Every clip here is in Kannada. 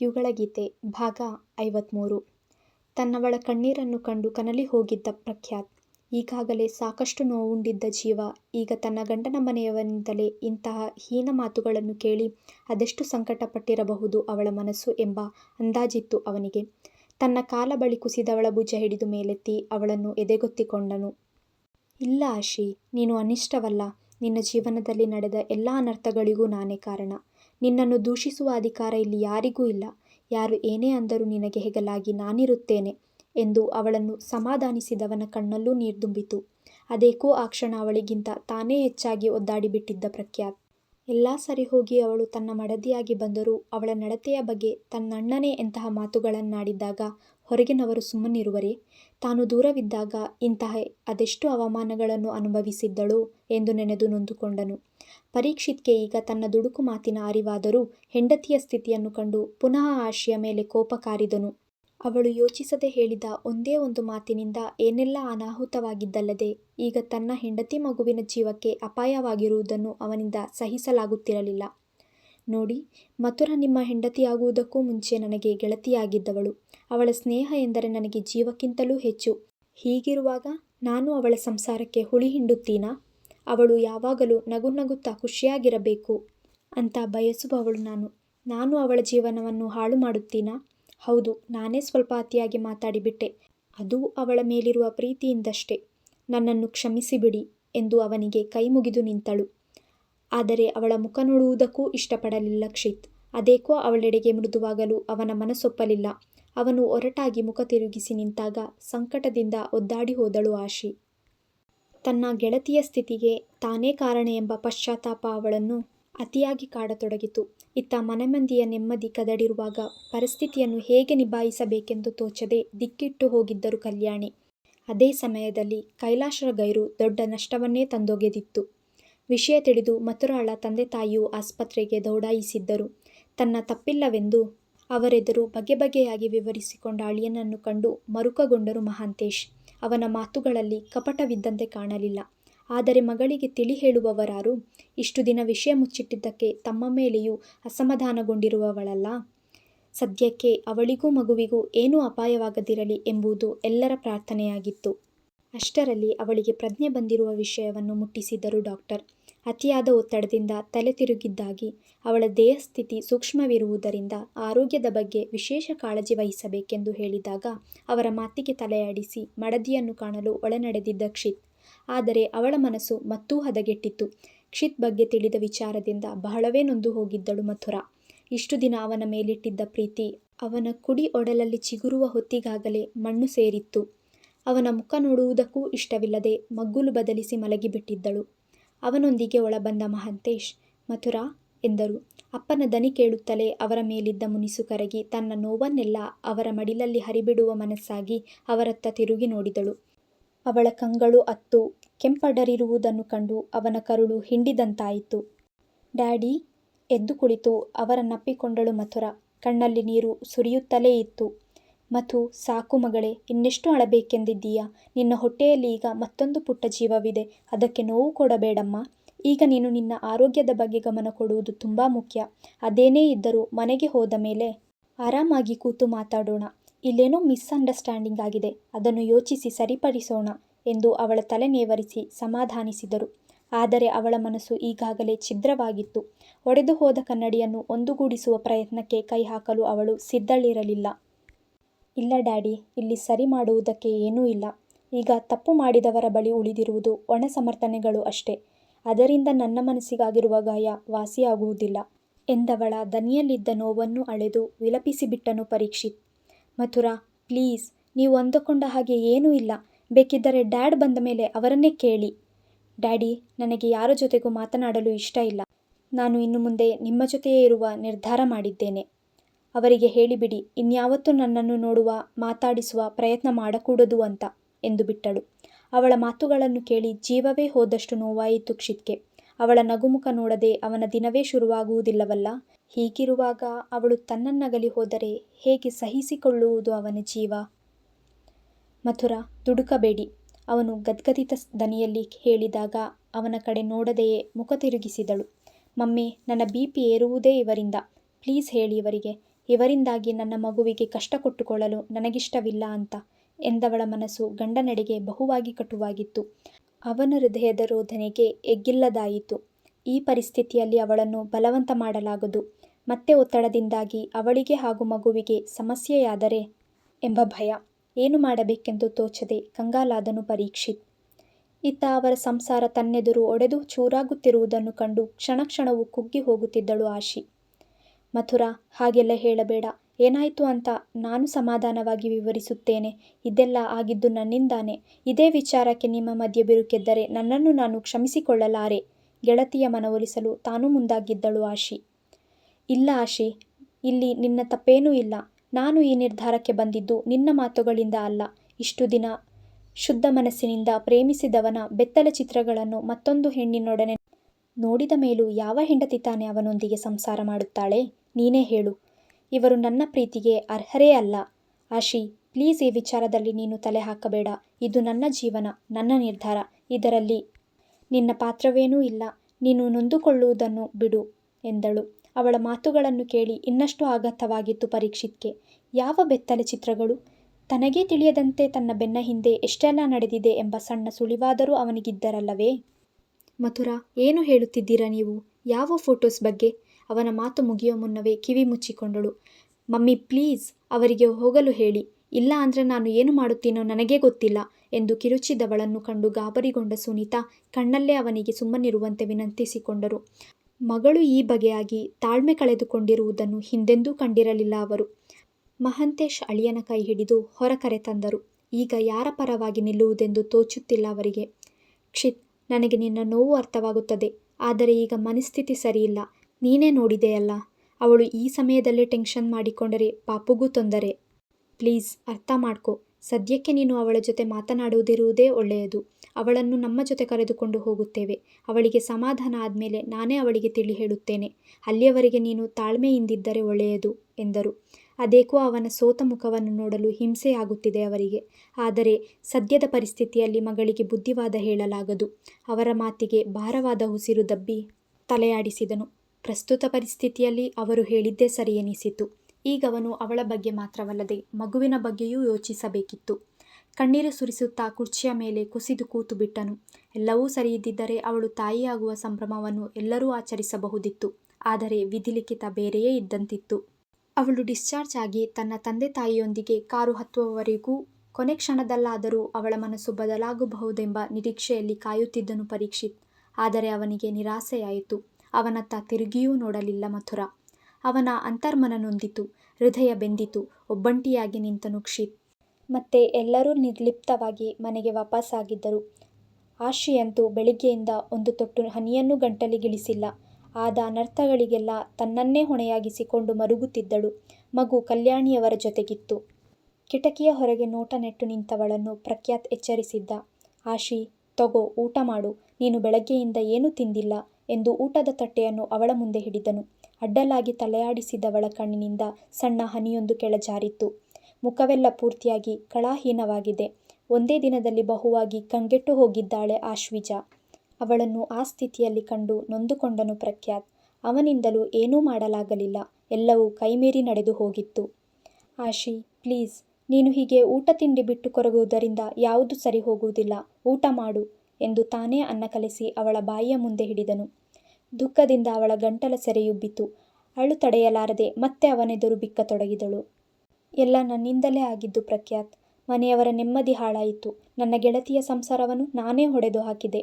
ಯುಗಳ ಗೀತೆ ಭಾಗ ಐವತ್ಮೂರು ತನ್ನವಳ ಕಣ್ಣೀರನ್ನು ಕಂಡು ಕನಲಿ ಹೋಗಿದ್ದ ಪ್ರಖ್ಯಾತ್ ಈಗಾಗಲೇ ಸಾಕಷ್ಟು ನೋವುಂಡಿದ್ದ ಜೀವ ಈಗ ತನ್ನ ಗಂಡನ ಮನೆಯವನಿಂದಲೇ ಇಂತಹ ಹೀನ ಮಾತುಗಳನ್ನು ಕೇಳಿ ಅದೆಷ್ಟು ಸಂಕಟಪಟ್ಟಿರಬಹುದು ಅವಳ ಮನಸ್ಸು ಎಂಬ ಅಂದಾಜಿತ್ತು ಅವನಿಗೆ. ತನ್ನ ಕಾಲ ಬಳಿ ಕುಸಿದವಳ ಭುಜ ಹಿಡಿದು ಮೇಲೆತ್ತಿ ಅವಳನ್ನು ಎದೆಗೊತ್ತಿಕೊಂಡನು. ಇಲ್ಲ ಆಶಿ, ನೀನು ಅನಿಷ್ಟವಲ್ಲ. ನಿನ್ನ ಜೀವನದಲ್ಲಿ ನಡೆದ ಎಲ್ಲ ಅನರ್ಥಗಳಿಗೂ ನಾನೇ ಕಾರಣ. ನಿನ್ನನ್ನು ದೂಷಿಸುವ ಅಧಿಕಾರ ಇಲ್ಲಿ ಯಾರಿಗೂ ಇಲ್ಲ. ಯಾರು ಏನೇ ಅಂದರೂ ನಿನಗೆ ಹೆಗಲಾಗಿ ನಾನಿರುತ್ತೇನೆ ಎಂದು ಅವಳನ್ನು ಸಮಾಧಾನಿಸಿದವನ ಕಣ್ಣಲ್ಲೂ ನೀರ್ದುಂಬಿತು ಅದೇಕೋ ಆ ಕ್ಷಣ ಅವಳಿಗಿಂತ ತಾನೇ ಹೆಚ್ಚಾಗಿ ಒದ್ದಾಡಿಬಿಟ್ಟಿದ್ದ ಪ್ರಖ್ಯಾತ್. ಎಲ್ಲ ಸರಿ ಹೋಗಿ ಅವಳು ತನ್ನ ಮಡದಿಯಾಗಿ ಬಂದರೂ ಅವಳ ನಡತೆಯ ಬಗ್ಗೆ ತನ್ನಣ್ಣನೇ ಎಂತಹ ಮಾತುಗಳನ್ನಾಡಿದಾಗ ಹೊರಗಿನವರು ಸುಮ್ಮನಿರುವರೇ? ತಾನು ದೂರವಿದ್ದಾಗ ಇಂತಹ ಅದೆಷ್ಟು ಅವಮಾನಗಳನ್ನು ಅನುಭವಿಸಿದ್ದಳು ಎಂದು ನೆನೆದು ನೊಂದುಕೊಂಡನು. ಪರೀಕ್ಷಿತ್ಗೆ ಈಗ ತನ್ನ ದುಡುಕು ಮಾತಿನ ಅರಿವಾದರೂ ಹೆಂಡತಿಯ ಸ್ಥಿತಿಯನ್ನು ಕಂಡು ಪುನಃ ಆಶೆಯ ಮೇಲೆ ಕೋಪ ಕಾರಿದನು. ಅವಳು ಯೋಚಿಸದೆ ಹೇಳಿದ ಒಂದೇ ಒಂದು ಮಾತಿನಿಂದ ಏನೆಲ್ಲ ಅನಾಹುತವಾಗಿದ್ದಲ್ಲದೆ ಈಗ ತನ್ನ ಹೆಂಡತಿ ಮಗುವಿನ ಜೀವಕ್ಕೆ ಅಪಾಯವಾಗಿರುವುದನ್ನು ಅವನಿಂದ ಸಹಿಸಲಾಗುತ್ತಿರಲಿಲ್ಲ. ನೋಡಿ, ಮಥುರ ನಿಮ್ಮ ಹೆಂಡತಿಯಾಗುವುದಕ್ಕೂ ಮುಂಚೆ ನನಗೆ ಗೆಳತಿಯಾಗಿದ್ದವಳು. ಅವಳ ಸ್ನೇಹ ಎಂದರೆ ನನಗೆ ಜೀವಕ್ಕಿಂತಲೂ ಹೆಚ್ಚು. ಹೀಗಿರುವಾಗ ನಾನು ಅವಳ ಸಂಸಾರಕ್ಕೆ ಹುಳಿ ಹಿಂಡುತ್ತೀನಾ? ಅವಳು ಯಾವಾಗಲೂ ನಗು ನಗುತ್ತಾ ಖುಷಿಯಾಗಿರಬೇಕು ಅಂತ ಬಯಸುವವಳು ನಾನು. ನಾನು ಅವಳ ಜೀವನವನ್ನು ಹಾಳು ಮಾಡುತ್ತೀನಾ? ಹೌದು, ನಾನೇ ಸ್ವಲ್ಪ ಅತಿಯಾಗಿ ಮಾತಾಡಿಬಿಟ್ಟೆ. ಅದು ಅವಳ ಮೇಲಿರುವ ಪ್ರೀತಿಯಿಂದಷ್ಟೇ. ನನ್ನನ್ನು ಕ್ಷಮಿಸಿಬಿಡಿ ಎಂದು ಅವನಿಗೆ ಕೈ ಮುಗಿದು ನಿಂತಳು. ಆದರೆ ಅವಳ ಮುಖ ನೋಡುವುದಕ್ಕೂ ಇಷ್ಟಪಡಲಿಲ್ಲ ಕ್ಷಿತ್. ಅದೇಕೋ ಅವಳೆಡೆಗೆ ಮೃದುವಾಗಲು ಅವನ ಮನಸ್ಸೊಪ್ಪಲಿಲ್ಲ. ಅವನು ಒರಟಾಗಿ ಮುಖ ತಿರುಗಿಸಿ ನಿಂತಾಗ ಸಂಕಟದಿಂದ ಒದ್ದಾಡಿ ಹೋದಳು ಆಶಿ. ತನ್ನ ಗೆಳತಿಯ ಸ್ಥಿತಿಗೆ ತಾನೇ ಕಾರಣ ಎಂಬ ಪಶ್ಚಾತ್ತಾಪ ಅವಳನ್ನು ಅತಿಯಾಗಿ ಕಾಡತೊಡಗಿತು. ಇತ್ತ ಮನೆಮಂದಿಯ ನೆಮ್ಮದಿ ಕದಡಿರುವಾಗ ಪರಿಸ್ಥಿತಿಯನ್ನು ಹೇಗೆ ನಿಭಾಯಿಸಬೇಕೆಂದು ತೋಚದೆ ದಿಕ್ಕಿಟ್ಟು ಹೋಗಿದ್ದರು ಕಲ್ಯಾಣಿ. ಅದೇ ಸಮಯದಲ್ಲಿ ಕೈಲಾಶರ ಗೈರು ದೊಡ್ಡ ನಷ್ಟವನ್ನೇ ತಂದೊಗೆದಿತ್ತು. ವಿಷಯ ತಿಳಿದು ಮಥುರಾಳ ತಂದೆ ತಾಯಿಯು ಆಸ್ಪತ್ರೆಗೆ ದೌಡಾಯಿಸಿದ್ದರು. ತನ್ನ ತಪ್ಪಿಲ್ಲವೆಂದು ಅವರೆದುರು ಬಗೆ ಬಗೆಯಾಗಿ ವಿವರಿಸಿಕೊಂಡ ಅಳಿಯನನ್ನು ಕಂಡು ಮರುಕಗೊಂಡರು ಮಹಾಂತೇಶ್. ಅವನ ಮಾತುಗಳಲ್ಲಿ ಕಪಟವಿದ್ದಂತೆ ಕಾಣಲಿಲ್ಲ. ಆದರೆ ಮಗಳಿಗೆ ತಿಳಿ ಹೇಳುವವರಾರು? ಇಷ್ಟು ದಿನ ವಿಷಯ ಮುಚ್ಚಿಟ್ಟಿದ್ದಕ್ಕೆ ತಮ್ಮ ಮೇಲೆಯೂ ಅಸಮಾಧಾನಗೊಂಡಿರುವವಳಲ್ಲ. ಸದ್ಯಕ್ಕೆ ಅವಳಿಗೂ ಮಗುವಿಗೂ ಏನೂ ಅಪಾಯವಾಗದಿರಲಿ ಎಂಬುದು ಎಲ್ಲರ ಪ್ರಾರ್ಥನೆಯಾಗಿತ್ತು. ಅಷ್ಟರಲ್ಲಿ ಅವಳಿಗೆ ಪ್ರಜ್ಞೆ ಬಂದಿರುವ ವಿಷಯವನ್ನು ಮುಟ್ಟಿಸಿದರು ಡಾಕ್ಟರ್. ಅತಿಯಾದ ಒತ್ತಡದಿಂದ ತಲೆ ತಿರುಗಿದ್ದಾಗಿ, ಅವಳ ದೇಹಸ್ಥಿತಿ ಸೂಕ್ಷ್ಮವಿರುವುದರಿಂದ ಆರೋಗ್ಯದ ಬಗ್ಗೆ ವಿಶೇಷ ಕಾಳಜಿ ವಹಿಸಬೇಕೆಂದು ಹೇಳಿದಾಗ ಅವರ ಮಾತಿಗೆ ತಲೆಯಾಡಿಸಿ ಮಡದಿಯನ್ನು ಕಾಣಲು ಒಳನಡೆದಿದ್ದ ಕ್ಷಿತ್. ಆದರೆ ಅವಳ ಮನಸ್ಸು ಮತ್ತೂ ಹದಗೆಟ್ಟಿತ್ತು. ಕ್ಷಿತ್ ಬಗ್ಗೆ ತಿಳಿದ ವಿಚಾರದಿಂದ ಬಹಳವೇ ನೊಂದು ಹೋಗಿದ್ದಳು ಮಥುರ ಇಷ್ಟು ದಿನ ಅವನ ಮೇಲಿಟ್ಟಿದ್ದ ಪ್ರೀತಿ ಅವನ ಕುಡಿ ಒಡಲಲ್ಲಿ ಚಿಗುರುವ ಹೊತ್ತಿಗಾಗಲೇ ಮಣ್ಣು ಸೇರಿತ್ತು. ಅವನ ಮುಖ ನೋಡುವುದಕ್ಕೂ ಇಷ್ಟವಿಲ್ಲದೆ ಮಗ್ಗುಲು ಬದಲಿಸಿ ಮಲಗಿಬಿಟ್ಟಿದ್ದಳು. ಅವನೊಂದಿಗೆ ಒಳಬಂದ ಮಹಂತೇಶ್, ಮಥುರಾ, ಎಂದರು. ಅಪ್ಪನ ದನಿ ಕೇಳುತ್ತಲೇ ಅವರ ಮೇಲಿದ್ದ ಮುನಿಸು ಕರಗಿ ತನ್ನ ನೋವನ್ನೆಲ್ಲ ಅವರ ಮಡಿಲಲ್ಲಿ ಹರಿಬಿಡುವ ಮನಸ್ಸಾಗಿ ಅವರತ್ತ ತಿರುಗಿ ನೋಡಿದಳು. ಅವಳ ಕಂಗಳು ಅತ್ತು ಕೆಂಪಡರಿರುವುದನ್ನು ಕಂಡು ಅವನ ಕರುಳು ಹಿಂಡಿದಂತಾಯಿತು. ಡ್ಯಾಡಿ, ಎದ್ದು ಕುಳಿತು ಅವರನ್ನಪ್ಪಿಕೊಂಡಳು ಮಥುರಾ. ಕಣ್ಣಲ್ಲಿ ನೀರು ಸುರಿಯುತ್ತಲೇ ಇತ್ತು. ಮಥು ಸಾಕು ಮಗಳೇ, ಇನ್ನೆಷ್ಟು ಅಳಬೇಕೆಂದಿದ್ದೀಯಾ? ನಿನ್ನ ಹೊಟ್ಟೆಯಲ್ಲಿ ಈಗ ಮತ್ತೊಂದು ಪುಟ್ಟ ಜೀವವಿದೆ. ಅದಕ್ಕೆ ನೋವು ಕೊಡಬೇಡಮ್ಮ ಈಗ ನೀನು ನಿನ್ನ ಆರೋಗ್ಯದ ಬಗ್ಗೆ ಗಮನ ಕೊಡುವುದು ತುಂಬ ಮುಖ್ಯ. ಅದೇನೇ ಇದ್ದರೂ ಮನೆಗೆ ಹೋದ ಮೇಲೆ ಆರಾಮಾಗಿ ಕೂತು ಮಾತಾಡೋಣ. ಇಲ್ಲೇನೋ ಮಿಸ್ಅಂಡರ್ಸ್ಟ್ಯಾಂಡಿಂಗ್ ಆಗಿದೆ. ಅದನ್ನು ಯೋಚಿಸಿ ಸರಿಪಡಿಸೋಣ ಎಂದು ಅವಳ ತಲೆ ನೇವರಿಸಿ ಸಮಾಧಾನಿಸಿದರು. ಆದರೆ ಅವಳ ಮನಸ್ಸು ಈಗಾಗಲೇ ಛಿದ್ರವಾಗಿತ್ತು. ಒಡೆದು ಹೋದ ಕನ್ನಡಿಯನ್ನು ಒಂದುಗೂಡಿಸುವ ಪ್ರಯತ್ನಕ್ಕೆ ಕೈ ಹಾಕಲು ಅವಳು ಸಿದ್ಧಳಿರಲಿಲ್ಲ. ಇಲ್ಲ ಡ್ಯಾಡಿ, ಇಲ್ಲಿ ಸರಿ ಮಾಡುವುದಕ್ಕೆ ಏನೂ ಇಲ್ಲ. ಈಗ ತಪ್ಪು ಮಾಡಿದವರ ಬಳಿ ಉಳಿದಿರುವುದು ಒಣ ಸಮರ್ಥನೆಗಳು ಅಷ್ಟೇ. ಅದರಿಂದ ನನ್ನ ಮನಸ್ಸಿಗಾಗಿರುವ ಗಾಯ ವಾಸಿಯಾಗುವುದಿಲ್ಲ ಎಂದವಳ ದನಿಯಲ್ಲಿದ್ದ ನೋವನ್ನು ಅಳೆದು ವಿಲಪಿಸಿಬಿಟ್ಟನು ಪರೀಕ್ಷಿತ್. ಮಥುರಾ, ಪ್ಲೀಸ್, ನೀವು ಅಂದುಕೊಂಡ ಹಾಗೆ ಏನೂ ಇಲ್ಲ. ಬೇಕಿದ್ದರೆ ಡ್ಯಾಡ್ ಬಂದ ಮೇಲೆ ಅವರನ್ನೇ ಕೇಳಿ. ಡ್ಯಾಡಿ, ನನಗೆ ಯಾರ ಜೊತೆಗೂ ಮಾತನಾಡಲು ಇಷ್ಟ ಇಲ್ಲ. ನಾನು ಇನ್ನು ಮುಂದೆ ನಿಮ್ಮ ಜೊತೆಯೇ ಇರುವ ನಿರ್ಧಾರ ಮಾಡಿದ್ದೇನೆ. ಅವರಿಗೆ ಹೇಳಿಬಿಡಿ ಇನ್ಯಾವತ್ತೂ ನನ್ನನ್ನು ನೋಡುವ, ಮಾತಾಡಿಸುವ ಪ್ರಯತ್ನ ಮಾಡಕೂಡದು ಅಂತ ಎಂದು ಬಿಟ್ಟಳು ಅವಳ ಮಾತುಗಳನ್ನು ಕೇಳಿ ಜೀವವೇ ಹೋದಷ್ಟು ನೋವಾಯಿತು ಕ್ಷಿತ್ಗೆ. ಅವಳ ನಗುಮುಖ ನೋಡದೆ ಅವನ ದಿನವೇ ಶುರುವಾಗುವುದಿಲ್ಲವಲ್ಲ. ಹೀಗಿರುವಾಗ ಅವಳು ತನ್ನನ್ನಗಲಿ ಹೋದರೆ ಹೇಗೆ ಸಹಿಸಿಕೊಳ್ಳುವುದು ಅವನ ಜೀವ? ಮಥುರ ದುಡುಕಬೇಡಿ ಅವನು ಗದ್ಗದಿತ ದನಿಯಲ್ಲಿ ಹೇಳಿದಾಗ ಅವನ ಕಡೆ ನೋಡದೆಯೇ ಮುಖ ತಿರುಗಿಸಿದಳು. ಮಮ್ಮಿ, ನನ್ನ ಬಿ. ಪಿ ಏರುವುದೇ ಇವರಿಂದ. ಪ್ಲೀಸ್ ಹೇಳಿ ಇವರಿಗೆ. ಇವರಿಂದಾಗಿ ನನ್ನ ಮಗುವಿಗೆ ಕಷ್ಟ ಕೊಟ್ಟುಕೊಳ್ಳಲು ನನಗಿಷ್ಟವಿಲ್ಲ ಅಂತ ಎಂದವಳ ಮನಸ್ಸು ಗಂಡನೆಡೆಗೆ ಬಹುವಾಗಿ ಕಟುವಾಗಿತ್ತು. ಅವನ ಹೃದಯದ ರೋಧನೆಗೆ ಎಗ್ಗಿಲ್ಲದಾಯಿತು. ಈ ಪರಿಸ್ಥಿತಿಯಲ್ಲಿ ಅವಳನ್ನು ಬಲವಂತ ಮಾಡಲಾಗದು. ಮತ್ತೆ ಒತ್ತಡದಿಂದಾಗಿ ಅವಳಿಗೆ ಹಾಗೂ ಮಗುವಿಗೆ ಸಮಸ್ಯೆಯಾದರೆ ಎಂಬ ಭಯ. ಏನು ಮಾಡಬೇಕೆಂದು ತೋಚದೆ ಕಂಗಾಲಾದನು ಪರೀಕ್ಷಿತ್. ಇತ್ತ ಅವರ ಸಂಸಾರ ತನ್ನೆದುರು ಒಡೆದು ಚೂರಾಗುತ್ತಿರುವುದನ್ನು ಕಂಡು ಕ್ಷಣ ಕ್ಷಣವೂ ಕುಗ್ಗಿ ಹೋಗುತ್ತಿದ್ದಳು ಆಶಿ. ಮಥುರಾ, ಹಾಗೆಲ್ಲ ಹೇಳಬೇಡ. ಏನಾಯಿತು ಅಂತ ನಾನು ಸಮಾಧಾನವಾಗಿ ವಿವರಿಸುತ್ತೇನೆ. ಇದೆಲ್ಲ ಆಗಿದ್ದು ನನ್ನಿಂದಾನೆ. ಇದೇ ವಿಚಾರಕ್ಕೆ ನಿಮ್ಮ ಮಧ್ಯೆ ಬಿರುಕೆದ್ದರೆ ನನ್ನನ್ನು ನಾನು ಕ್ಷಮಿಸಿಕೊಳ್ಳಲಾರೆ. ಗೆಳತಿಯ ಮನವೊಲಿಸಲು ತಾನೂ ಮುಂದಾಗಿದ್ದಳು ಆಶಿ. ಇಲ್ಲ ಆಶಿ, ಇಲ್ಲಿ ನಿನ್ನ ತಪ್ಪೇನೂ ಇಲ್ಲ. ನಾನು ಈ ನಿರ್ಧಾರಕ್ಕೆ ಬಂದಿದ್ದು ನಿನ್ನ ಮಾತುಗಳಿಂದ ಅಲ್ಲ. ಇಷ್ಟು ದಿನ ಶುದ್ಧ ಮನಸ್ಸಿನಿಂದ ಪ್ರೇಮಿಸಿದವನ ಬೆತ್ತಲ ಚಿತ್ರಗಳನ್ನು ಮತ್ತೊಂದು ಹೆಣ್ಣಿನೊಡನೆ ನೋಡಿದ ಮೇಲೂ ಯಾವ ಹೆಂಡತಿ ತಾನೇ ಅವನೊಂದಿಗೆ ಸಂಸಾರ ಮಾಡುತ್ತಾಳೆ? ನೀನೇ ಹೇಳು. ಇವರು ನನ್ನ ಪ್ರೀತಿಗೆ ಅರ್ಹರೇ ಅಲ್ಲ. ಆಶಿ, ಪ್ಲೀಸ್ ಈ ವಿಚಾರದಲ್ಲಿ ನೀನು ತಲೆ ಹಾಕಬೇಡ. ಇದು ನನ್ನ ಜೀವನ, ನನ್ನ ನಿರ್ಧಾರ. ಇದರಲ್ಲಿ ನಿನ್ನ ಪಾತ್ರವೇನೂ ಇಲ್ಲ. ನೀನು ನೊಂದುಕೊಳ್ಳುವುದನ್ನು ಬಿಡು ಎಂದಳು. ಅವಳ ಮಾತುಗಳನ್ನು ಕೇಳಿ ಇನ್ನಷ್ಟು ಆಘಾತವಾಗಿತ್ತು ಪರೀಕ್ಷಿತ್ಗೆ. ಯಾವ ಬೆತ್ತಲೆ ಚಿತ್ರಗಳು? ತನಗೇ ತಿಳಿಯದಂತೆ ತನ್ನ ಬೆನ್ನ ಹಿಂದೆ ಎಷ್ಟೆಲ್ಲ ನಡೆದಿದೆ ಎಂಬ ಸಣ್ಣ ಸುಳಿವಾದರೂ ಅವನಿಗಿದ್ದರಲ್ಲವೇ? ಮಥುರಾ, ಏನು ಹೇಳುತ್ತಿದ್ದೀರಾ ನೀವು? ಯಾವ ಫೋಟೋಸ್ ಬಗ್ಗೆ? ಅವನ ಮಾತು ಮುಗಿಯೋ ಮುನ್ನವೇ ಕಿವಿ ಮುಚ್ಚಿಕೊಂಡಳು. ಮಮ್ಮಿ, ಪ್ಲೀಸ್, ಅವರಿಗೆ ಹೋಗಲು ಹೇಳಿ. ಇಲ್ಲ ಅಂದರೆ ನಾನು ಏನು ಮಾಡುತ್ತೀನೋ ನನಗೇ ಗೊತ್ತಿಲ್ಲ ಎಂದು ಕಿರುಚಿದವಳನ್ನು ಕಂಡು ಗಾಬರಿಗೊಂಡ ಸುನೀತಾ ಕಣ್ಣಲ್ಲೇ ಅವನಿಗೆ ಸುಮ್ಮನಿರುವಂತೆ ವಿನಂತಿಸಿಕೊಂಡರು. ಮಗಳು ಈ ಬಗೆಯಾಗಿ ತಾಳ್ಮೆ ಕಳೆದುಕೊಂಡಿರುವುದನ್ನು ಹಿಂದೆಂದೂ ಕಂಡಿರಲಿಲ್ಲ ಅವರು. ಮಹಂತೇಶ್ ಅಳಿಯನ ಕೈ ಹಿಡಿದು ಹೊರ ಕರೆತಂದರು ಈಗ ಯಾರ ಪರವಾಗಿ ನಿಲ್ಲುವುದೆಂದು ತೋಚುತ್ತಿಲ್ಲ ಅವರಿಗೆ. ಕ್ಷಿತ್ ನನಗೆ ನಿನ್ನ ನೋವು ಅರ್ಥವಾಗುತ್ತದೆ. ಆದರೆ ಈಗ ಮನಸ್ಥಿತಿ ಸರಿಯಿಲ್ಲ. ನೀನೇ ನೋಡಿದೆಯಲ್ಲ, ಅವಳು ಈ ಸಮಯದಲ್ಲೇ ಟೆನ್ಷನ್ ಮಾಡಿಕೊಂಡರೆ ಪಾಪುಗೂ ತೊಂದರೆ. ಪ್ಲೀಸ್, ಅರ್ಥ ಮಾಡ್ಕೊ. ಸದ್ಯಕ್ಕೆ ನೀನು ಅವಳ ಜೊತೆ ಮಾತನಾಡುವುದಿರುವುದೇ ಒಳ್ಳೆಯದು. ಅವಳನ್ನು ನಮ್ಮ ಜೊತೆ ಕರೆದುಕೊಂಡು ಹೋಗುತ್ತೇವೆ. ಅವಳಿಗೆ ಸಮಾಧಾನ ಆದಮೇಲೆ ನಾನೇ ಅವಳಿಗೆ ತಿಳಿ ಹೇಳುತ್ತೇನೆ. ಅಲ್ಲಿಯವರೆಗೆ ನೀನು ತಾಳ್ಮೆಯಿಂದಿದ್ದರೆ ಒಳ್ಳೆಯದು, ಎಂದರು. ಅದೇಕೋ ಅವನ ಸೋತ ಮುಖವನ್ನು ನೋಡಲು ಹಿಂಸೆಯಾಗುತ್ತಿದೆ ಅವರಿಗೆ. ಆದರೆ ಸದ್ಯದ ಪರಿಸ್ಥಿತಿಯಲ್ಲಿ ಮಗಳಿಗೆ ಬುದ್ಧಿವಾದ ಹೇಳಲಾಗದು. ಅವರ ಮಾತಿಗೆ ಭಾರವಾದ ಉಸಿರು ದಬ್ಬಿ ತಲೆಯಾಡಿಸಿದನು. ಪ್ರಸ್ತುತ ಪರಿಸ್ಥಿತಿಯಲ್ಲಿ ಅವರು ಹೇಳಿದ್ದೇ ಸರಿ ಎನಿಸಿತು. ಈಗವನು ಅವಳ ಬಗ್ಗೆ ಮಾತ್ರವಲ್ಲದೆ ಮಗುವಿನ ಬಗ್ಗೆಯೂ ಯೋಚಿಸಬೇಕಿತ್ತು. ಕಣ್ಣೀರು ಸುರಿಸುತ್ತಾ ಕುರ್ಚಿಯ ಮೇಲೆ ಕುಸಿದು ಕೂತು ಬಿಟ್ಟನು. ಎಲ್ಲವೂ ಸರಿಯಿದ್ದಿದ್ದರೆ ಅವಳು ತಾಯಿಯಾಗುವ ಸಂಭ್ರಮವನ್ನು ಎಲ್ಲರೂ ಆಚರಿಸಬಹುದಿತ್ತು. ಆದರೆ ವಿಧಿಲಿಖಿತ ಬೇರೆಯೇ ಇದ್ದಂತಿತ್ತು. ಅವಳು ಡಿಸ್ಚಾರ್ಜ್ ಆಗಿ ತನ್ನ ತಂದೆ ತಾಯಿಯೊಂದಿಗೆ ಕಾರು ಹತ್ತುವವರೆಗೂ ಕೊನೆ ಕ್ಷಣದಲ್ಲಾದರೂ ಅವಳ ಮನಸ್ಸು ಬದಲಾಗಬಹುದೆಂಬ ನಿರೀಕ್ಷೆಯಲ್ಲಿ ಕಾಯುತ್ತಿದ್ದನು ಪರೀಕ್ಷಿತ್. ಆದರೆ ಅವನಿಗೆ ನಿರಾಸೆಯಾಯಿತು. ಅವನತ್ತ ತಿರುಗಿಯೂ ನೋಡಲಿಲ್ಲ ಮಥುರ. ಅವನ ಅಂತರ್ಮನ ನೊಂದಿತು ಹೃದಯ ಬೆಂದಿತು. ಒಬ್ಬಂಟಿಯಾಗಿ ನಿಂತನು ಕ್ಷಿತ್. ಮತ್ತೆ ಎಲ್ಲರೂ ನಿರ್ಲಿಪ್ತವಾಗಿ ಮನೆಗೆ ವಾಪಸ್ಸಾಗಿದ್ದರು. ಆಶಿಯಂತೂ ಬೆಳಿಗ್ಗೆಯಿಂದ ಒಂದು ತೊಟ್ಟು ಹನಿಯನ್ನು ಗಂಟಲಿಗಿಳಿಸಿಲ್ಲ. ಆದ ಅನರ್ಥಗಳಿಗೆಲ್ಲ ತನ್ನನ್ನೇ ಹೊಣೆಯಾಗಿಸಿಕೊಂಡು ಮರುಗುತ್ತಿದ್ದಳು. ಮಗು ಕಲ್ಯಾಣಿಯವರ ಜೊತೆಗಿತ್ತು. ಕಿಟಕಿಯ ಹೊರಗೆ ನೋಟ ನೆಟ್ಟು ನಿಂತವಳನ್ನು ಪ್ರಖ್ಯಾತ್ ಎಚ್ಚರಿಸಿದ್ದ. ಆಶಿ, ತಗೋ, ಊಟ ಮಾಡು. ನೀನು ಬೆಳಗ್ಗೆಯಿಂದ ಏನೂ ತಿಂದಿಲ್ಲ ಎಂದು ಊಟದ ತಟ್ಟೆಯನ್ನು ಅವಳ ಮುಂದೆ ಹಿಡಿದನು. ಅಡ್ಡಲಾಗಿ ತಲೆಯಾಡಿಸಿದವಳ ಕಣ್ಣಿನಿಂದ ಸಣ್ಣ ಹನಿಯೊಂದು ಕೆಳಜಾರಿತ್ತು. ಮುಖವೆಲ್ಲ ಪೂರ್ತಿಯಾಗಿ ಕಳಾಹೀನವಾಗಿದೆ. ಒಂದೇ ದಿನದಲ್ಲಿ ಬಹುವಾಗಿ ಕಂಗೆಟ್ಟು ಹೋಗಿದ್ದಾಳೆ ಆಶ್ವಿಜಾ. ಅವಳನ್ನು ಆ ಸ್ಥಿತಿಯಲ್ಲಿ ಕಂಡು ನೊಂದುಕೊಂಡನು ಪ್ರಖ್ಯಾತ್. ಅವನಿಂದಲೂ ಏನೂ ಮಾಡಲಾಗಲಿಲ್ಲ. ಎಲ್ಲವೂ ಕೈಮೀರಿ ನಡೆದು ಹೋಗಿತ್ತು. ಆಶಿ, ಪ್ಲೀಸ್, ನೀನು ಹೀಗೆ ಊಟ ತಿಂಡಿ ಬಿಟ್ಟು ಕೊರಗುವುದರಿಂದ ಯಾವುದು ಸರಿ ಹೋಗುವುದಿಲ್ಲ. ಊಟ ಮಾಡು ಎಂದು ತಾನೇ ಅನ್ನ ಕಲಿಸಿ ಅವಳ ಬಾಯಿಯ ಮುಂದೆ ಹಿಡಿದನು. ದುಃಖದಿಂದ ಅವಳ ಗಂಟಲ ಸೆರೆಯುಬ್ಬಿತು. ಅಳು ತಡೆಯಲಾರದೆ ಮತ್ತೆ ಅವನೆದುರು ಬಿಕ್ಕತೊಡಗಿದಳು. ಎಲ್ಲ ನನ್ನಿಂದಲೇ ಆಗಿದ್ದು ಪ್ರಖ್ಯಾತ್. ಮನೆಯವರ ನೆಮ್ಮದಿ ಹಾಳಾಯಿತು. ನನ್ನ ಗೆಳತಿಯ ಸಂಸಾರವನ್ನು ನಾನೇ ಹೊಡೆದು ಹಾಕಿದೆ.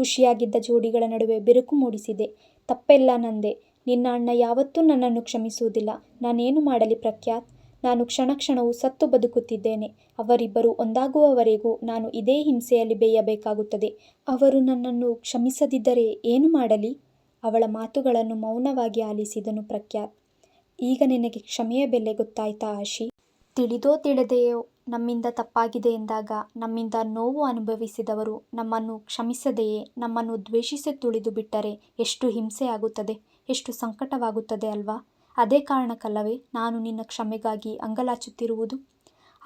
ಖುಷಿಯಾಗಿದ್ದ ಜೋಡಿಗಳ ನಡುವೆ ಬಿರುಕು ಮೂಡಿಸಿದೆ. ತಪ್ಪೆಲ್ಲ ನಂದೆ. ನಿನ್ನ ಅಣ್ಣ ಯಾವತ್ತೂ ನನ್ನನ್ನು ಕ್ಷಮಿಸುವುದಿಲ್ಲ. ನಾನೇನು ಮಾಡಲಿ ಪ್ರಖ್ಯಾತ್? ನಾನು ಕ್ಷಣ ಕ್ಷಣವೂ ಸತ್ತು ಬದುಕುತ್ತಿದ್ದೇನೆ. ಅವರಿಬ್ಬರು ಒಂದಾಗುವವರೆಗೂ ನಾನು ಇದೇ ಹಿಂಸೆಯಲ್ಲಿ ಬೇಯಬೇಕಾಗುತ್ತದೆ. ಅವರು ನನ್ನನ್ನು ಕ್ಷಮಿಸದಿದ್ದರೆ ಏನು ಮಾಡಲಿ? ಅವಳ ಮಾತುಗಳನ್ನು ಮೌನವಾಗಿ ಆಲಿಸಿದನು ಪ್ರಖ್ಯಾತ್. ಈಗ ನಿನಗೆ ಕ್ಷಮೆಯ ಬೆಲೆ ಗೊತ್ತಾಯ್ತಾ ಆಶಿ? ತಿಳಿದೋ ತಿಳಿದೆಯೋ ನಮ್ಮಿಂದ ತಪ್ಪಾಗಿದೆ ಎಂದಾಗ, ನಮ್ಮಿಂದ ನೋವು ಅನುಭವಿಸಿದವರು ನಮ್ಮನ್ನು ಕ್ಷಮಿಸದೆಯೇ, ನಮ್ಮನ್ನು ದ್ವೇಷಿಸಿ ತುಳಿದು ಬಿಟ್ಟರೆ ಎಷ್ಟು ಹಿಂಸೆಯಾಗುತ್ತದೆ ಎಷ್ಟು ಸಂಕಟವಾಗುತ್ತದೆ ಅಲ್ವಾ? ಅದೇ ಕಾರಣಕ್ಕಲ್ಲವೇ ನಾನು ನಿನ್ನ ಕ್ಷಮೆಗಾಗಿ ಅಂಗಲಾಚುತ್ತಿರುವುದು.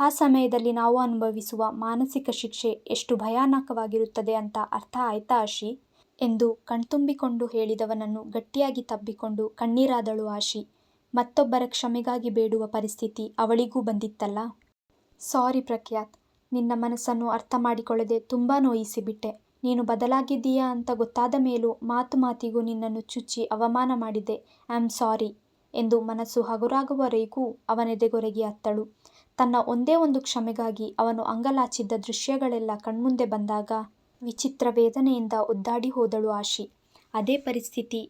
ಆ ಸಮಯದಲ್ಲಿ ನಾವು ಅನುಭವಿಸುವ ಮಾನಸಿಕ ಶಿಕ್ಷೆ ಎಷ್ಟು ಭಯಾನಕವಾಗಿರುತ್ತದೆ ಅಂತ ಅರ್ಥ ಆಯ್ತಾ ಆಶಿ? ಎಂದು ಕಣ್ತುಂಬಿಕೊಂಡು ಹೇಳಿದವನನ್ನು ಗಟ್ಟಿಯಾಗಿ ತಬ್ಬಿಕೊಂಡು ಕಣ್ಣೀರಾದಳು ಆಶಿ. ಮತ್ತೊಬ್ಬರ ಕ್ಷಮೆಗಾಗಿ ಬೇಡುವ ಪರಿಸ್ಥಿತಿ ಅವಳಿಗೂ ಬಂದಿತ್ತಲ್ಲ? ಸಾರಿ ಪ್ರಖ್ಯಾತ್. ನಿನ್ನ ಮನಸ್ಸನ್ನು ಅರ್ಥ ಮಾಡಿಕೊಳ್ಳದೆ ತುಂಬ ನೋಯಿಸಿಬಿಟ್ಟೆ. ನೀನು ಬದಲಾಗಿದ್ದೀಯಾ ಅಂತ ಗೊತ್ತಾದ ಮೇಲೂ ಮಾತು ಮಾತಿಗೂ ನಿನ್ನನ್ನು ಚುಚ್ಚಿ ಅವಮಾನ ಮಾಡಿದೆ. ಐ ಆಮ್ ಸಾರಿ ಎಂದು ಮನಸ್ಸು ಹಗುರಾಗುವವರೆಗೂ ಅವನೆದೆಗೊರಗಿ ಅತ್ತಳು. ತನ್ನ ಒಂದೇ ಒಂದು ಕ್ಷಮೆಗಾಗಿ ಅವನು ಅಂಗಲಾಚಿದ್ದ ದೃಶ್ಯಗಳೆಲ್ಲ ಕಣ್ಮುಂದೆ ಬಂದಾಗ ವಿಚಿತ್ರ ವೇದನೆಯಿಂದ ಒದ್ದಾಡಿ ಹೋದಳು ಆಶಿ. ಅದೇ ಪರಿಸ್ಥಿತಿ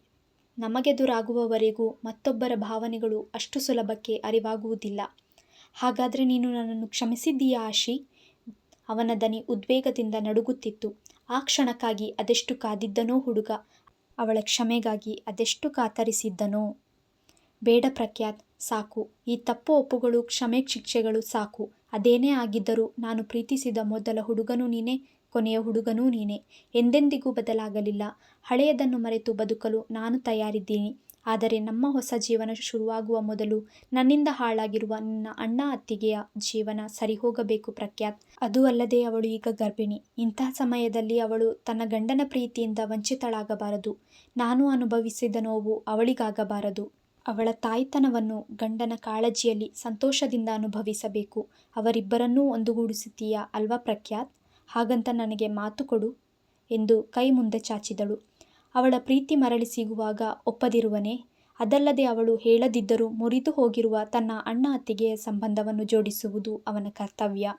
ನಮಗೆದುರಾಗುವವರೆಗೂ ಮತ್ತೊಬ್ಬರ ಭಾವನೆಗಳು ಅಷ್ಟು ಸುಲಭಕ್ಕೆ ಅರಿವಾಗುವುದಿಲ್ಲ. ಹಾಗಾದರೆ ನೀನು ನನ್ನನ್ನು ಕ್ಷಮಿಸಿದ್ದೀಯಾ ಆಶಿ? ಅವನ ದನಿ ಉದ್ವೇಗದಿಂದ ನಡುಗುತ್ತಿತ್ತು. ಆ ಕ್ಷಣಕ್ಕಾಗಿ ಅದೆಷ್ಟು ಕಾದಿದ್ದನೋ ಹುಡುಗ, ಅವಳ ಕ್ಷಮೆಗಾಗಿ ಅದೆಷ್ಟು ಕಾತರಿಸಿದ್ದನೋ. ಬೇಡ ಪ್ರಖ್ಯಾತ್, ಸಾಕು. ಈ ತಪ್ಪು ಒಪ್ಪುಗಳು, ಕ್ಷಮೆ ಶಿಕ್ಷೆಗಳು ಸಾಕು. ಅದೇನೇ ಆಗಿದ್ದರೂ ನಾನು ಪ್ರೀತಿಸಿದ ಮೊದಲ ಹುಡುಗನೂ ನೀನೇ, ಕೊನೆಯ ಹುಡುಗನೂ ನೀನೇ. ಎಂದೆಂದಿಗೂ ಬದಲಾಗಲಿಲ್ಲ. ಹಳೆಯದನ್ನು ಮರೆತು ಬದುಕಲು ನಾನು ತಯಾರಿದ್ದೀನಿ. ಆದರೆ ನಮ್ಮ ಹೊಸ ಜೀವನ ಶುರುವಾಗುವ ಮೊದಲು ನನ್ನಿಂದ ಹಾಳಾಗಿರುವ ನನ್ನ ಅಣ್ಣ ಅತ್ತಿಗೆಯ ಜೀವನ ಸರಿಹೋಗಬೇಕು ಪ್ರಖ್ಯಾತ್. ಅದು ಅಲ್ಲದೆ ಅವಳು ಈಗ ಗರ್ಭಿಣಿ. ಇಂತಹ ಸಮಯದಲ್ಲಿ ಅವಳು ತನ್ನ ಗಂಡನ ಪ್ರೀತಿಯಿಂದ ವಂಚಿತಳಾಗಬಾರದು. ನಾನು ಅನುಭವಿಸಿದ ನೋವು ಅವಳಿಗಾಗಬಾರದು. ಅವಳ ತಾಯ್ತನವನ್ನು ಗಂಡನ ಕಾಳಜಿಯಲ್ಲಿ ಸಂತೋಷದಿಂದ ಅನುಭವಿಸಬೇಕು. ಅವರಿಬ್ಬರನ್ನೂ ಒಂದುಗೂಡಿಸುತ್ತೀಯಾ ಅಲ್ವಾ ಪ್ರಖ್ಯಾತ್? ಹಾಗಂತ ನನಗೆ ಮಾತು ಕೊಡು ಎಂದು ಕೈ ಮುಂದೆ ಚಾಚಿದಳು. ಅವಳ ಪ್ರೀತಿ ಮರಳಿ ಸಿಗುವಾಗ ಒಪ್ಪದಿರುವನೇ. ಅದಲ್ಲದೆ ಅವಳು ಹೇಳದಿದ್ದರೂ ಮುರಿದು ಹೋಗಿರುವ ತನ್ನ ಅಣ್ಣ ಅತ್ತಿಗೆಯ ಸಂಬಂಧವನ್ನು ಜೋಡಿಸುವುದು ಅವನ ಕರ್ತವ್ಯ.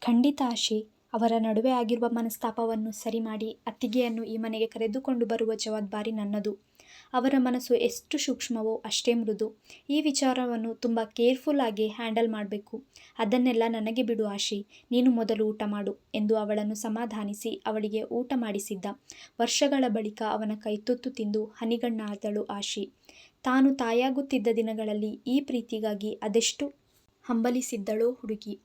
ಖಂಡಿತ ಆಶಿ, ಅವರ ನಡುವೆ ಆಗಿರುವ ಮನಸ್ತಾಪವನ್ನು ಸರಿ ಮಾಡಿ ಅತ್ತಿಗೆಯನ್ನು ಈ ಮನೆಗೆ ಕರೆದುಕೊಂಡು ಬರುವ ಜವಾಬ್ದಾರಿ ನನ್ನದು. ಅವರ ಮನಸ್ಸು ಎಷ್ಟು ಸೂಕ್ಷ್ಮವೋ ಅಷ್ಟೇ ಮೃದು. ಈ ವಿಚಾರವನ್ನು ತುಂಬ ಕೇರ್ಫುಲ್ ಆಗಿ ಹ್ಯಾಂಡಲ್ ಮಾಡಬೇಕು. ಅದನ್ನೆಲ್ಲ ನನಗೆ ಬಿಡು ಆಶಿ, ನೀನು ಮೊದಲು ಊಟ ಮಾಡು ಎಂದು ಅವಳನ್ನು ಸಮಾಧಾನಿಸಿ ಅವಳಿಗೆ ಊಟ ಮಾಡಿಸಿದ್ದ. ವರ್ಷಗಳ ಬಳಿಕ ಅವನ ಕೈತುತ್ತು ತಿಂದು ಹನಿಗಣ್ಣಾದಳು ಆಶಿ. ತಾನು ತಾಯಾಗುತ್ತಿದ್ದ ದಿನಗಳಲ್ಲಿ ಈ ಪ್ರೀತಿಗಾಗಿ ಅದೆಷ್ಟು ಹಂಬಲಿಸಿದ್ದಳೋ ಹುಡುಗಿ.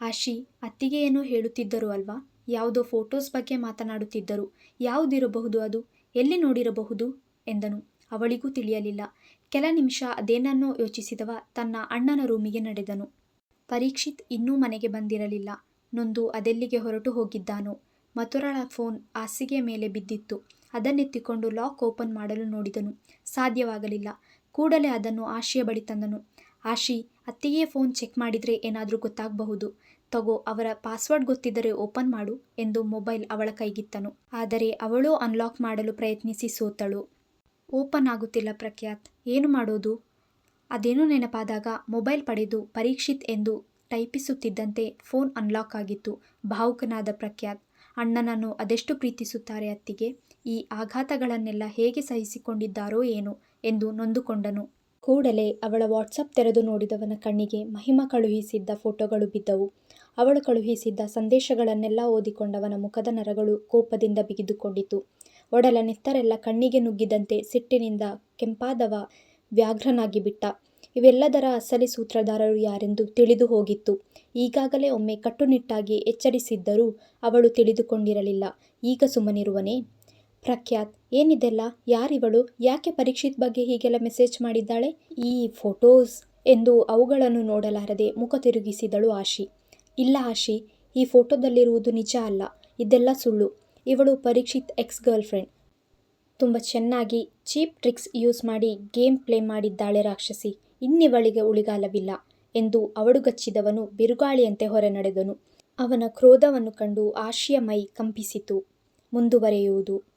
ಆಶಿ, ಅತ್ತಿಗೆ ಏನೋ ಹೇಳುತ್ತಿದ್ದರು ಅಲ್ವಾ? ಯಾವುದೋ ಫೋಟೋಸ್ ಬಗ್ಗೆ ಮಾತನಾಡುತ್ತಿದ್ದರು. ಯಾವುದಿರಬಹುದು ಅದು? ಎಲ್ಲಿ ನೋಡಿರಬಹುದು? ಎಂದನು. ಅವಳಿಗೂ ತಿಳಿಯಲಿಲ್ಲ. ಕೆಲ ನಿಮಿಷ ಅದೇನನ್ನೋ ಯೋಚಿಸಿದವ ತನ್ನ ಅಣ್ಣನ ರೂಮಿಗೆ ನಡೆದನು. ಪರೀಕ್ಷಿತ್ ಇನ್ನೂ ಮನೆಗೆ ಬಂದಿರಲಿಲ್ಲ. ನೊಂದು ಅದೆಲ್ಲಿಗೆ ಹೊರಟು ಹೋಗಿದ್ದಾನೋ. ಮಥುರಳ ಫೋನ್ ಹಾಸಿಗೆ ಮೇಲೆ ಬಿದ್ದಿತ್ತು. ಅದನ್ನೆತ್ತಿಕೊಂಡು ಲಾಕ್ ಓಪನ್ ಮಾಡಲು ನೋಡಿದನು. ಸಾಧ್ಯವಾಗಲಿಲ್ಲ. ಕೂಡಲೇ ಅದನ್ನು ಆಶಿಯ ಬಳಿ ತಂದನು. ಆಶಿ ಅತ್ತಿಗೆ ಫೋನ್ ಚೆಕ್ ಮಾಡಿದರೆ ಏನಾದರೂ ಗೊತ್ತಾಗಬಹುದು. ತಗೋ, ಅವರ ಪಾಸ್ವರ್ಡ್ ಗೊತ್ತಿದ್ದರೆ ಓಪನ್ ಮಾಡು ಎಂದು ಮೊಬೈಲ್ ಅವಳ ಕೈಗಿತ್ತನು. ಆದರೆ ಅವಳು ಅನ್ಲಾಕ್ ಮಾಡಲು ಪ್ರಯತ್ನಿಸಿ ಸೋತಳು. ಓಪನ್ ಆಗುತ್ತಿಲ್ಲ ಪ್ರಖ್ಯಾತ್. ಏನು ಮಾಡೋದು? ಅದೇನೋ ನೆನಪಾದಾಗ ಮೊಬೈಲ್ ಪಡೆದು ಪರೀಕ್ಷಿತ್ ಎಂದು ಟೈಪಿಸುತ್ತಿದ್ದಂತೆ ಫೋನ್ ಅನ್ಲಾಕ್ ಆಗಿತ್ತು. ಭಾವುಕನಾದ ಪ್ರಖ್ಯಾತ್. ಅಣ್ಣನನ್ನು ಅದೆಷ್ಟು ಪ್ರೀತಿಸುತ್ತಾರೆ ಅತ್ತಿಗೆ? ಈ ಆಘಾತಗಳನ್ನೆಲ್ಲ ಹೇಗೆ ಸಹಿಸಿಕೊಂಡಿದ್ದಾರೋ ಏನು ಎಂದು ನೊಂದುಕೊಂಡನು. ಕೂಡಲೇ ಅವಳ ವಾಟ್ಸಪ್ ತೆರೆದು ನೋಡಿದವನ ಕಣ್ಣಿಗೆ ಮಹಿಮ ಕಳುಹಿಸಿದ್ದ ಫೋಟೋಗಳು ಬಿದ್ದವು. ಅವಳು ಕಳುಹಿಸಿದ್ದ ಸಂದೇಶಗಳನ್ನೆಲ್ಲ ಓದಿಕೊಂಡವನ ಮುಖದ ನರಗಳು ಕೋಪದಿಂದ ಬಿಗಿದುಕೊಂಡಿತು ಒಡಲ ನಿತ್ತರೆಲ್ಲ ಕಣ್ಣಿಗೆ ನುಗ್ಗಿದಂತೆ ಸಿಟ್ಟಿನಿಂದ ಕೆಂಪಾದವ ವ್ಯಾಘ್ರನಾಗಿ ಬಿಟ್ಟ. ಇವೆಲ್ಲದರ ಅಸಲಿ ಸೂತ್ರಧಾರರು ಯಾರೆಂದು ತಿಳಿದು ಹೋಗಿತ್ತು. ಈಗಾಗಲೇ ಒಮ್ಮೆ ಕಟ್ಟುನಿಟ್ಟಾಗಿ ಎಚ್ಚರಿಸಿದ್ದರೂ ಅವಳು ತಿಳಿದುಕೊಂಡಿರಲಿಲ್ಲ. ಈಗ ಸುಮ್ಮನಿರುವನೇ? ಪ್ರಖ್ಯಾತ್, ಏನಿದೆಲ್ಲ? ಯಾರಿವಳು? ಯಾಕೆ ಪರೀಕ್ಷಿತ್ ಬಗ್ಗೆ ಹೀಗೆಲ್ಲ ಮೆಸೇಜ್ ಮಾಡಿದ್ದಾಳೆ? ಈ ಫೋಟೋಸ್ ಎಂದು ಅವುಗಳನ್ನು ನೋಡಲಾರದೆ ಮುಖ ತಿರುಗಿಸಿದಳು ಆಶಿ. ಇಲ್ಲ ಆಶಿ, ಈ ಫೋಟೋದಲ್ಲಿರುವುದು ನಿಜ ಅಲ್ಲ. ಇದೆಲ್ಲ ಸುಳ್ಳು. ಇವಳು ಪರೀಕ್ಷಿತ್ ಎಕ್ಸ್ ಗರ್ಲ್ ಫ್ರೆಂಡ್ ತುಂಬ ಚೆನ್ನಾಗಿ ಚೀಪ್ ಟ್ರಿಕ್ಸ್ ಯೂಸ್ ಮಾಡಿ ಗೇಮ್ ಪ್ಲೇ ಮಾಡಿದ್ದಾಳೆ ರಾಕ್ಷಸಿ. ಇನ್ನಿವಳಿಗೆ ಉಳಿಗಾಲವಿಲ್ಲ ಎಂದು ಅವಡುಗಚ್ಚಿದವನು ಬಿರುಗಾಳಿಯಂತೆ ಹೊರ ನಡೆದನು ಅವನ ಕ್ರೋಧವನ್ನು ಕಂಡು ಆಶಿಯ ಮೈ ಕಂಪಿಸಿತು. ಮುಂದುವರೆಯುವುದು.